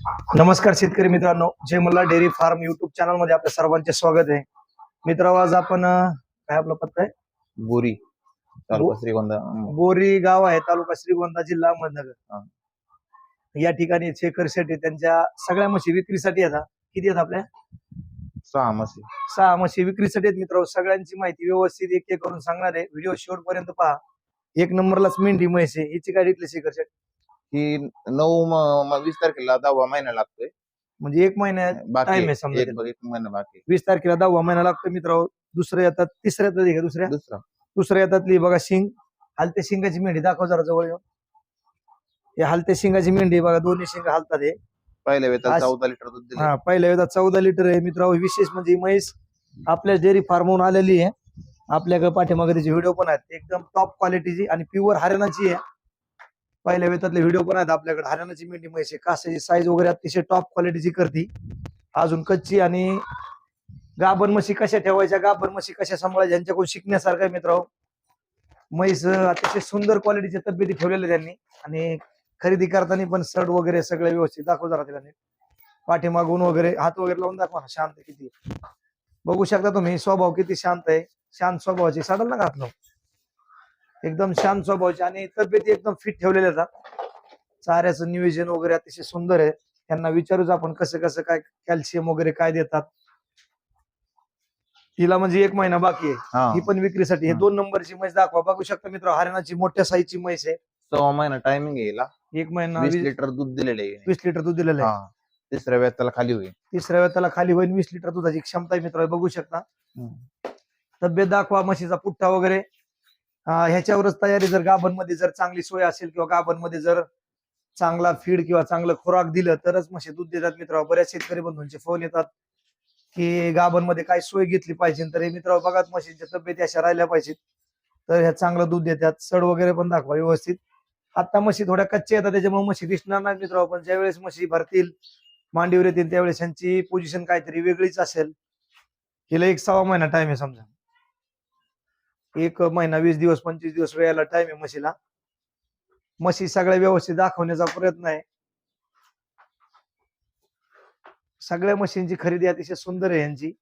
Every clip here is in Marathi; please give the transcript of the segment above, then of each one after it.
नमस्कार शेतकरी मित्रांनो. Jai Malhar dairy farm YouTube चॅनलमध्ये आपल्या सर्वांचे स्वागत आहे. मित्र आज आपण काय आपला पत्ता आहे? बोरी तालुका श्रीगोंदा. बोरी गाव आहे तालुका श्रीगोंदा जिल्हा अहमदनगर. या ठिकाणी शेखर शेट्टी त्यांच्या सगळ्या म्हशी विक्रीसाठी येतात. किती आहेत आपल्या? सहा म्हशी. सहा म्हशी विक्रीसाठी आहेत मित्र सगळ्यांची माहिती व्यवस्थित एक एक करून सांगणार आहे. व्हिडिओ शेवटपर्यंत पहा. एक नंबरलाच मेंढी म्हैस आहे. हिची काय घेतली शेखर शेट ही नऊ वीस तारखेला दहावा महिना लागतोय. म्हणजे एक महिन्यात बाकी Time आहे. आहे. समजा एक त्याला. एक महिना बाकी वीस तारखेला दहावा महिना लागतो मित्र दुसऱ्या येतात तिसऱ्या येतात हे का दुसऱ्या? दुसरा. दुसऱ्या येतातली बघा शिंग. हलते शिंगाची मेंढी दाखव जरा जवळ येऊन. हे हलते शिंगाची मेंढी बघा दोन्ही शिंग हलतात हे. पहिल्या वेळेला आज- चौदा लिटर दूध दिले. हा पहिल्या वेळेला चौदा लिटर आहे मित्र विशेष म्हणजे ही म्हैस आपल्या डेअरी फार्महून आलेली आहे. आपल्याकडे पाठीमागे त्याचे व्हिडिओ पण आहेत. एकदम टॉप क्वालिटीची आणि प्युअर हरियाणाची आहे. पहिल्या वेतातले व्हिडिओ पण आहेत आपल्याकडे. हरियाणाची मेंढी म्हैस कासाची साईज वगैरे अतिशय टॉप क्वालिटीची करती. अजून कच्ची आणि गाभण म्हशी कशा ठेवायच्या गाभण म्हशी कशा सांभाळायच्या यांच्याकडून शिकण्यासारखं आहे मित्र म्हैस अतिशय सुंदर क्वालिटीच्या तब्येती ठेवलेल्या त्यांनी. आणि खरेदी करताना पण सड वगैरे सगळे व्यवस्थित दाखव जरा त्याने. पाठीमागून वगैरे हात वगैरे लावून दाखवा ना, शांत आहे किती. बघू शकता तुम्ही स्वभाव किती शांत आहे. शांत स्वभावाची सडल ना घातलं एकदम शांत स्वभावाची आणि तब्येती एकदम फिट ठेवलेल्या आहेत. चाऱ्याचं नियोजन वगैरे अतिशय सुंदर आहे. त्यांना विचारूच आपण कसं कसं काय कॅल्शियम वगैरे काय देतात. तिला म्हणजे एक महिना बाकी आहे. हा. पण विक्रीसाठी. हे. दोन नंबरची म्हैस दाखवा. बघू शकता मित्र हरियाणाची मोठ्या साईजची म्हैस आहे. सव्वा महिना टायमिंग येईल एक महिना वीस लिटर दूध दिलेले आहे. वीस लिटर दूध दिलेलं आहे. तिसऱ्या वेळेस त्याला खाली होईल. तिसऱ्या वेळेला त्याला खाली होईल. वीस लिटर दुधाची क्षमता मित्र बघू शकता. तब्येत दाखवा म्हशीचा पुठ्ठा वगैरे. ह्याच्यावरच तयारी जर गाभणमध्ये जर चांगली सोय असेल किंवा गाभणमध्ये जर चांगला फीड किंवा चांगलं खुराक दिलं तरच म्हशी दूध देतात मित्रांनो. बऱ्याच शेतकरी बंधूंचे फोन येतात की गाभणमध्ये काय सोय घेतली पाहिजे तर हे मित्र बघा म्हशींच्या तब्येती अशा राहिल्या पाहिजेत. तर ह्या चांगलं दूध देतात. सड वगैरे पण दाखवा व्यवस्थित. आता म्हशी थोड्या कच्च्या येतात त्याच्यामुळे म्हशी दिसणार नाही मित्र पण ज्यावेळेस म्हशी भरतील मांडीवर येतील त्यावेळेस त्यांची पोझिशन काहीतरी वेगळीच असेल. हिला एक सव्वा महिना टाइम आहे समजा. एक महिना वीस दिवस पंचवीस दिवस वेळाला टाइम आहे म्हशीला. म्हशी सगळ्या व्यवस्थित दाखवण्याचा प्रयत्न आहे. सगळ्या मशीनची खरेदी अतिशय सुंदर आहे यांची.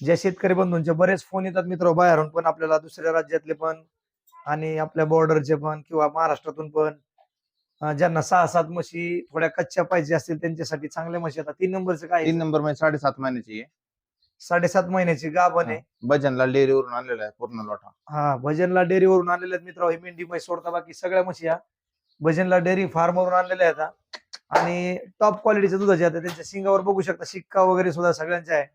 ज्या शेतकरी बंधूंचे बरेच फोन येतात मित्र बाहेरून पण आपल्याला दुसऱ्या राज्यातले पण आणि आपल्या बॉर्डरचे पण किंवा महाराष्ट्रातून पण. ज्यांना सहा सात म्हशी थोड्या कच्च्या पाहिजे असतील त्यांच्यासाठी चांगल्या म्हशी आता तीन नंबरचं काय तीन नंबर म्हणजे साडेसात महिन्याची आहे. साडेसात महिन्याची गाभण आहे. भजनला डेअरीवरून आणलेला आहे पूर्ण लोटा. हा भजनला डेअरीवरून आणलेले आहेत मित्र हे मेंढी म्हैस सोडता बाकी सगळ्या म्हशी या भजनला डेअरी फार्मवरून आणलेल्या आहेत. आणि टॉप क्वालिटीच्या दुधाच्या आहेत त्यांच्या शिंगावर बघू शकता. शिक्का वगैरे सुद्धा सगळ्यांच्या आहे.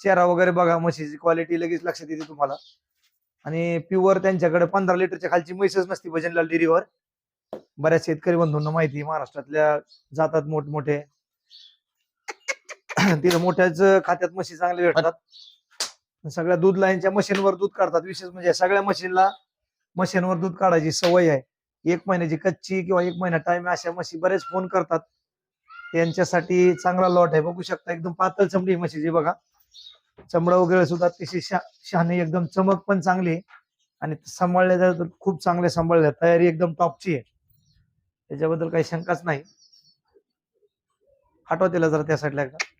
चेहरा वगैरे बघा म्हशीची क्वालिटी लगेच लक्षात येते तुम्हाला. आणि प्युअर त्यांच्याकडे पंधरा लिटरच्या खालची म्हैसच नसती भजनला डेअरीवर. बऱ्याच शेतकरी बंधूंना माहिती महाराष्ट्रातल्या जातात मोठमोठे. तिथं मोठ्याच खात्यात म्हशी चांगले भेटतात. सगळ्या दूध लाईनच्या मशीनवर दूध काढतात. विशेष म्हणजे सगळ्या मशीनला मशीनवर दूध काढायची सवय आहे. एक महिन्याची कच्ची किंवा एक महिना टाइम अशा म्हशी बरेच फोन करतात. त्यांच्यासाठी चांगला लॉट आहे. बघू शकता एकदम पातळ चमडी आहे म्हशीची बघा. चमडा वगैरे सुद्धा अतिशय शा शहाणे एकदम चमक पण चांगली आहे. आणि सांभाळल्या जात तर खूप चांगले सांभाळल्या. तयारी एकदम टॉपची आहे. त्याच्याबद्दल काही शंकाच नाही. हटवा जरा त्या साईडला एकदा.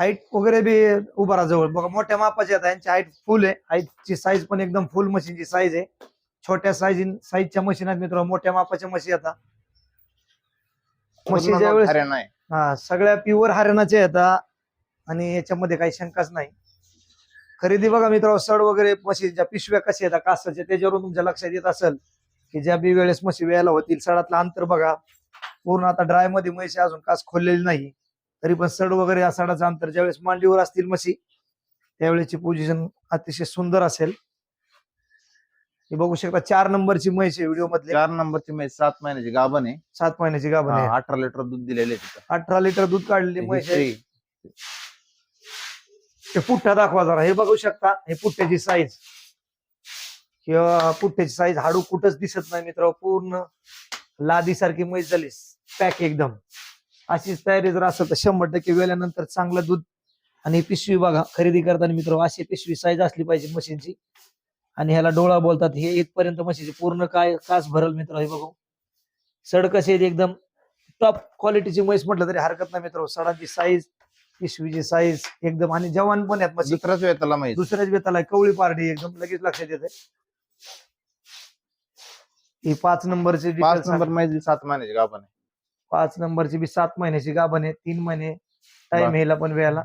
हाईट वगैरे बी उभा राहा जवळ. बघा मोठ्या मापाची आता यांची हाईट फुल आहे. हाईटची साईज पण एकदम फुल मशीनची साईज आहे. छोट्या साईज साईजच्या मशीन आहेत मित्र मोठ्या मापाच्या मशी आता. ज्यावेळेस हरियाणा आहे. हा सगळ्या प्युअर हरियाणाच्या येतात आणि याच्यामध्ये काही शंकाच नाही. खरेदी बघा मित्र सड वगैरे म्हशीच्या पिशव्या कशा येतात कासाच्या त्याच्यावरून तुमच्या लक्षात येत असेल की ज्या बी वेळेस म्हशी वेळेला होतील सडातलं अंतर बघा. पूर्ण आता ड्रायमध्ये म्हशी अजून कास खोललेली नाही. तरी पण सड वगैरे या सडाचं अंतर ज्यावेळेस मांडीवर असतील म्हशी त्यावेळेची पोझिशन अतिशय सुंदर असेल. हे बघू शकता चार नंबरची म्हैस आहे व्हिडिओ मधले. चार नंबरची म्हणजे सात महिन्याची गाभण आहे. सात महिन्याची गाभण आहे. अठरा लिटर दूध दिलेले अठरा लिटर दूध काढलेली म्हैस आहे. ते पुठ्ठा दाखवा जरा. हे बघू शकता हे पुठ्ठ्याची साईज किंवा पुठ्ठ्याची साईज हाडू कुठंच दिसत नाही मित्र पूर्ण लादीसारखी म्हैस झाली. पॅक एकदम. अशीच तयारी जर असेल तर शंभर टक्के वेल्यानंतर चांगलं दूध आणि पिशवी बघा खरेदी करताना मित्र अशी पिशवी साईज असली पाहिजे मशीनची आणि ह्याला डोळा बोलतात हे इथपर्यंत म्हशीचे पूर्ण काय कास भरल मित्र हे बघू. सड कसे एकदम टॉप क्वालिटीची म्हैस म्हटलं तरी हरकत नाही मित्र सडाची साईज पिशवीची साईज एकदम. आणि जवान पण आहेत म्हशी. दुसराच वेळ त्याला माहीत दुसऱ्याच आहे, कवळी पार्टी एकदम लगेच लक्षात येते. ही पाच नंबरची पाच. नंबर माहिती सात महिन्याची गाभण आहे. पाच नंबरची बी सात महिन्याची गाभण आहे तीन महिने टाइम. ह्याला पण वेळाला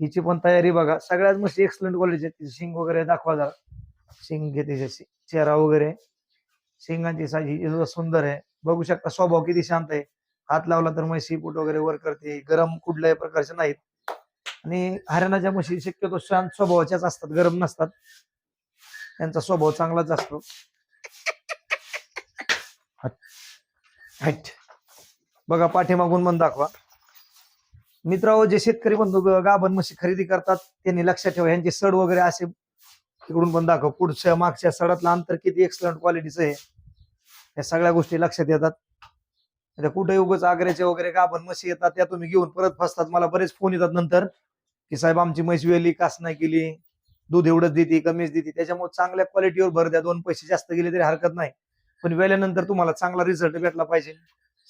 हिची पण तयारी बघा. सगळ्यात मस्त एक्सलंट क्वालिटी तिचे शिंग वगैरे दाखवा जरा. शिंग घेते चेहरा वगैरे. शिंगांची साईज सुंदर आहे. बघू शकता स्वभाव किती शांत आहे. हात लावला तर म्हशी पूट वगैरे वर करते. गरम कुठल्याही प्रकारचे नाहीत. आणि हरियाणाच्या म्हशी शक्यतो शांत स्वभावाच्याच असतात. गरम नसतात. त्यांचा स्वभाव चांगलाच असतो. हट. बघा पाठीमागून पण दाखवा. मित्रांनो जे शेतकरी बंधू गाभण म्हशी खरेदी करतात त्यांनी लक्षात ठेवा. यांचे सड वगैरे असे तिकडून पण दाखव. पुढच्या मागच्या सडातलं अंतर किती एक्सलंट क्वालिटीचं आहे या सगळ्या गोष्टी लक्षात येतात. आता कुठे उगाच आग्र्याचे वगैरे गाभण म्हशी येतात त्या तुम्ही घेऊन परत फसतात. मला बरेच फोन येतात नंतर की साहेब आमची म्हैस वेली कास नाही केली दूध एवढंच देते कमीच देते. त्याच्यामुळे चांगल्या क्वालिटीवर भर द्या. दोन पैसे जास्त गेले तरी हरकत नाही. पण वेल्यानंतर तुम्हाला चांगला रिझल्ट भेटला पाहिजे.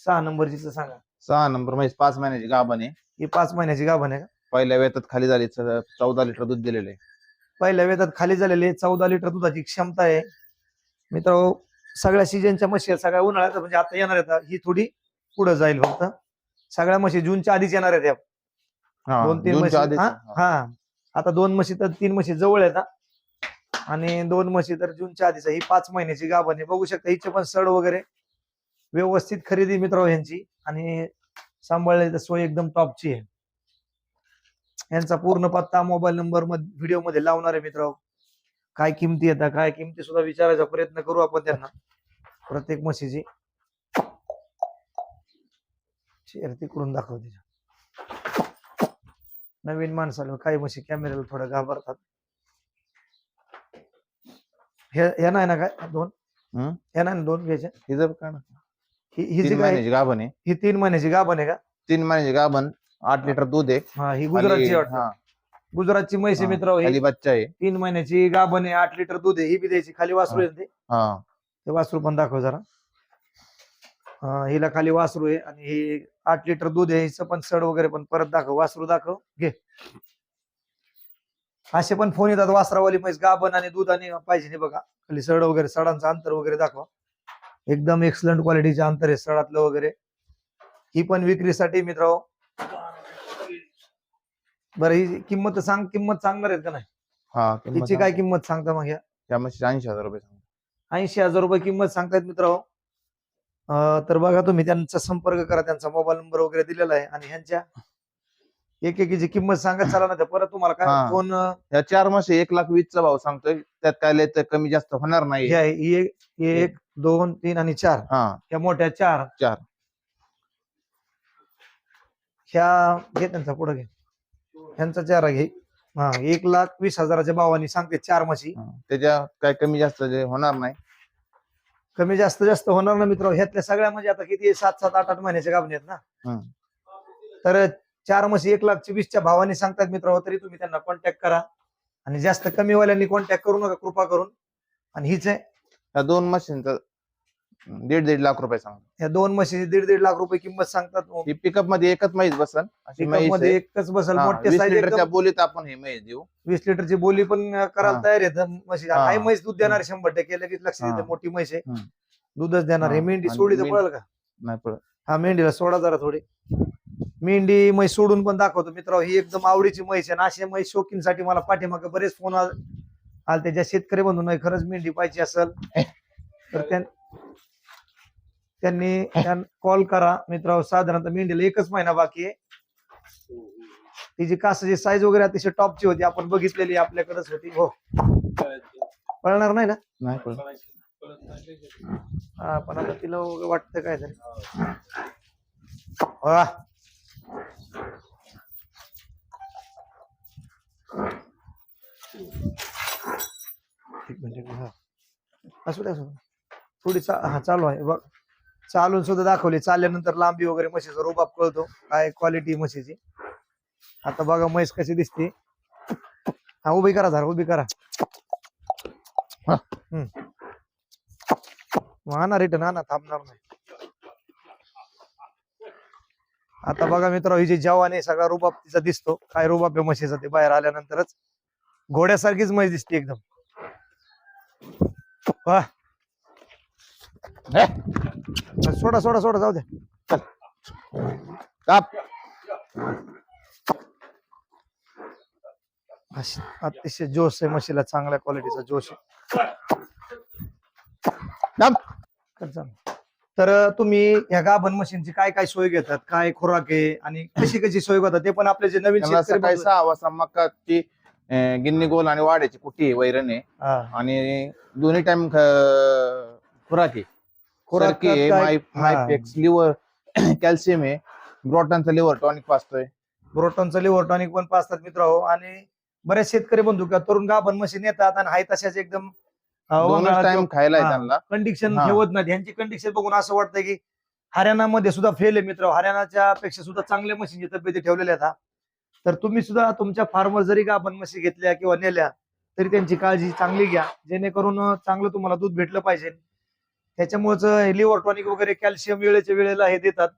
सहा नंबरची सांगा सहा नंबर माहिती पाच महिन्याची गाभण आहे ही पाच महिन्याची गाभण आहे का पहिल्या वेतात खाली झाली च- चौदा लिटर दूध दिलेलं आहे पहिल्या वेतात खाली झालेले चौदा लिटर दुधाची क्षमता आहे मित्र सगळ्या सीजनच्या म्हशी आहेत सगळ्या उन्हाळ्यात म्हणजे आता येणार आहेत ही थोडी पुढे जाईल फक्त सगळ्या म्हशी जूनच्या आधीच येणार आहेत या. हा, दोन तीन म्हशी जूनच्या आधीच. हा हा. आता दोन म्हशी तर तीन म्हशी जवळ आहेत. आणि दोन म्हशी तर जूनच्या आधीच आहे. ही पाच महिन्याची गाभण आहे बघू शकता हिचे पण सड वगैरे व्यवस्थित खरेदी मित्र यांची आणि सांभाळण्याची सोय एकदम टॉपची आहे. यांचा पूर्ण पत्ता मोबाईल नंबर व्हिडिओमध्ये लावणार आहे मित्र काय किमती येतात काय किमती सुद्धा विचारायचा प्रयत्न करू आपण त्यांना. प्रत्येक म्हशीची. चेअर तिकडून दाखव तिच्या. नवीन माणसाला काही म्हशी कॅमेऱ्याला थोडं घाबरतात. हे हे नाही ना काय? दोन? हे? नाही ना दोन घ्यायचे? हिचं का ना? ही ही जी तीन काय महिन्याची गाभण आहे. ही तीन महिन्याची गाभण आहे का? तीन महिन्याची गाभण आठ लिटर दूध आहे. हा ही गुजरातची खाली- वाटतं. हा, गुजरातची हा, मित्र खाली बच्चा आहे. तीन महिन्याची गाभण आहे आठ लिटर दूध आहे ही बी द्यायची. खाली वासरू आहे ना ते? हा. ते वासरू पण दाखव जरा. हा, हिला खाली वासरू आहे आणि ही आठ लिटर दूध आहे हिचं पण सड वगैरे पण परत दाखव वासरू दाखव. घे. असे पण फोन येतात वासरावाली म्हैस गाभण आणि दूध आणि पाहिजे नाही बघा. खाली सड वगैरे सडांचं अंतर वगैरे दाखवा. एकदम एक्सलंट क्वालिटीचे अंतर आहे सडातलं वगैरे. ही पण विक्रीसाठी मित्र बरं ही किंमत सांग किंमत सांगणार आहेत का नाही? हा हिची काय किंमत सांगता मग या? त्या म्हशीची ऐंशी हजार रुपये सांग. ऐंशी हजार रुपये किंमत सांगतायत मित्र तर बघा तुम्ही त्यांचा संपर्क करा त्यांचा मोबाईल नंबर वगैरे दिलेला आहे. आणि ह्यांच्या एक एकीची किंमत सांगत चला ना तर परत तुम्हाला काय. फोन या चार म्हशी एक लाख वीसचा भाव सांगतोय. त्यात काय लय कमी जास्त होणार नाही. एक दोन तीन आणि चार. हा. ह्या मोठ्या चार. चार. ह्या घे त्यांचा पुढे घे. ह्यांचा चार घे. हा एक लाख वीस हजाराच्या भावानी सांगते चार म्हशी. हा. त्याच्या काय कमी जास्त जे होणार नाही. कमी जास्त जास्त होणार ना मित्र ह्यातल्या सगळ्या म्हणजे आता किती सात सात आठ आठ महिन्याच्या गाभणी आहेत ना. हम्म. तर चार म्हशी एक लाख वीसच्या भावाने सांगतात मित्र तरी तुम्ही त्यांना कॉन्टॅक्ट करा. आणि जास्त कमी वाल्यांनी कॉन्टॅक्ट करू नका कृपा करून. आणि हीच आहे. या दोन म्हशींचं दीड दीड लाख रुपये सांग या दोन म्हशी दीड दीड लाख रुपये किंमत सांगतात ही पिकअपमध्ये एकच म्हैस बसन अशी पिकअप म्हैसमध्ये आहे. एकच बसल हा, मोठ्या वीस साईज बोलीत आपण हे म्हैस देऊ वीस लिटरची बोली पण करायला हा. तयार आहेत म्हशी हा. काही म्हैस दूध देणार शंभर टक्के लगेच लक्ष हा. देते मोठी म्हैस आहे हम्म. दूधच देणार हे हा. मेंढी आणि सोडी तर मेंढी- पळेल का नाही पडत हा मेंढीला सोडा जरा थोडी मेंढी म्हैस सोडून पण दाखवतो मित्र ही एकदम आवडीची म्हैस आहे आणि अशा म्हैस शौकींसाठी मला पाठीमागे बरेच फोन आले त्याच्या शेतकरी बंधू नाही खरंच मेंढी पाहिजे असेल तर त्यां- त्यांनी कॉल करा. मित्र साधारणतः मेंढीला एकच महिना बाकी आहे. तिची कासाची साईज वगैरे अतिशय टॉपची होती आपण बघितलेली आपल्याकडेच होती हो. पळणार नाही ना? नाही हा पण आता तिला वाटतं काय तरी म्हणजे हा. असू द्या असू थोडी चा हा चालू आहे. बघ. चालून सुद्धा दाखवली. चालल्यानंतर लांबी वगैरे म्हशीचा रोबाप कळतो. काय क्वालिटी म्हशीची. आता बघा म्हैस कशी दिसते. हा उभी करा जरा उभी करा. हा. आणा रिटर्न आणा थांबणार नाही. आता बघा मित्र ही जी जवान आहे सगळा रुबाब तिचा दिसतो. काय रुबाब आहे म्हशीचा ते बाहेर आल्यानंतरच. घोड्यासारखीच म्हैस दिसते एकदम. हे, सोडा सोडा सोडा जाऊ द्या काप अशी- अतिशय जोश आहे म्हशीला चांगल्या क्वालिटीचा जोश आहे. काप कर चालू. तर तुम्ही ह्या गाभण मशीनची काय काय सोय घेतात? काय खुराक आहे? आणि कशी कशी सोय घेतात ते पण आपले जे नवीन सकाळी सहा वाजता मकाची अं, गिन्नी गोल आणि वाड्याची कुट्टी आहे, वैरण आहे हा. आणि दोन्ही टाइम खुराक आहे खुराक आहे काय- माय- हा. मायपेक्स लिव्हर कॅल्शियम आहे ब्रॉटनचा लिव्हर टॉनिक पाचतोय ब्रोटॉनचं लिव्हर टॉनिक पण पाचतात मित्र हो आणि बरेच शेतकरी बंधू किंवा तरुण गाभण मशीन येतात आणि हाय तशाच एकदम दोनच टाइम खायला आहे हा. त्यांना कंडिशन हा. ठेवत नाही ह्यांची कंडिशन बघून असं वाटतं की हरियाणामध्ये सुद्धा फेल आहे मित्र हरियाणाच्या पेक्षा सुद्धा चांगल्या मशीनची तब्येती ठेवलेल्या आहेत हा. तर तुम्ही सुद्धा तुमच्या फार्मर जरी गाभण म्हशी घेतल्या किंवा नेल्या तरी त्यांची काळजी चांगली घ्या जेणेकरून चांगलं तुम्हाला दूध भेटलं पाहिजे त्याच्यामुळेच लिव्हर टॉनिक वगैरे कॅल्शियम वेळेच्या वेळेला हे देतात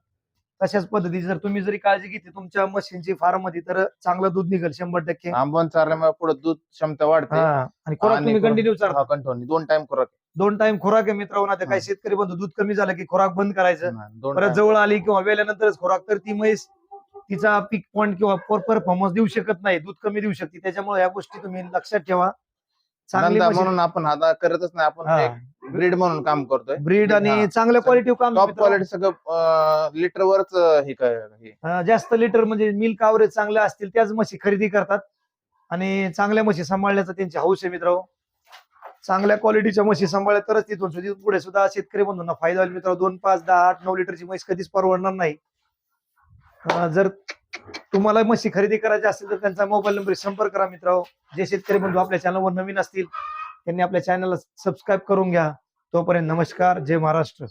तशाच पद्धतीची जर तुम्ही जरी काळजी घेतली तुमच्या मशीनची फार्ममध्ये तर चांगलं दूध निघेल शंभर टक्के आंबन चारल्यामुळे पुढे दूध क्षमता वाढते. आणि खुराक तुम्ही कंटिन्यू चालता continue. दोन टाइम खुराक दोन टाइम खुराक आहे मित्र होणार काही. शेतकरी बंधू दूध कमी झालं की खुराक बंद करायचं परत. जवळ आली किंवा वेल्यानंतरच खुराक तर ती म्हैस तिचा पीक पॉईंट किंवा परफॉर्मन्स देऊ शकत नाही दूध कमी देऊ शकते. त्याच्यामुळे या गोष्टी तुम्ही लक्षात ठेवा. चांगली धंदा म्हणून आपण आता करतच नाही. आपण ब्रीड म्हणून काम करतोय. ब्रीड आणि हा. चांगल्या क्वालिटी काम टॉप मित्रांनो. क्वालिटी सगळं लिटर वरच हे काय हे. अं, जास्त लिटर म्हणजे मिल्क आवरेज चांगले असतील त्याच म्हशी खरेदी करतात. आणि चांगल्या म्हशी सांभाळण्याचा त्यांची हौस आहे मित्र चांगल्या क्वालिटीच्या म्हशी सांभाळल्या तरच तिथून सुद्धा पुढे सुद्धा शेतकरी बंधूंना फायदा होईल मित्र दोन पाच दहा आठ नऊ लिटरची म्हैस कधीच परवडणार नाही. जर तुम्हाला म्हशी खरेदी करायची असेल तर त्यांचा मोबाईल नंबर संपर्क करा मित्र जे शेतकरी बंधू आपल्या चॅनलवर नवीन असतील त्यांनी आपल्या चॅनलला सबस्क्राईब करून घ्या. तोपर्यंत नमस्कार. जय महाराष्ट्र.